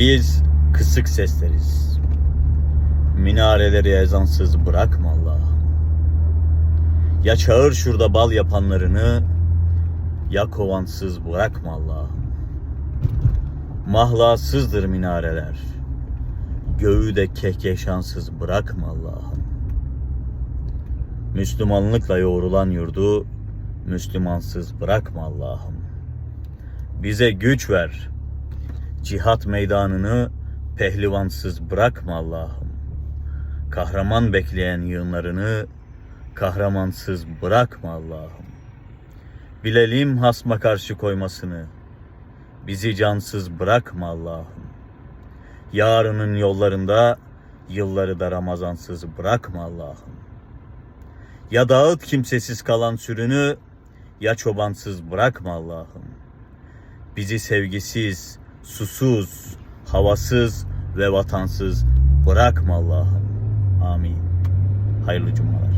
Biz kısık sesleriz. Minareleri ezansız bırakma Allah'ım. Ya çağır şurada bal yapanlarını, ya kovansız bırakma Allah'ım. Mahlasızdır minareler. Göğü de kehkeşansız bırakma Allah'ım. Müslümanlıkla yoğrulan yurdu Müslümansız bırakma Allah'ım. Bize güç ver. Cihat meydanını pehlivansız bırakma Allah'ım. Kahraman bekleyen yığınlarını kahramansız bırakma Allah'ım. Bilelim hasma karşı koymasını. Bizi cansız bırakma Allah'ım. Yarının yollarında yılları da Ramazansız bırakma Allah'ım. Ya dağıt kimsesiz kalan sürünü ya çobansız bırakma Allah'ım. Bizi sevgisiz, susuz, havasız ve vatansız bırakma Allah'ım. Amin. Hayırlı cumalar.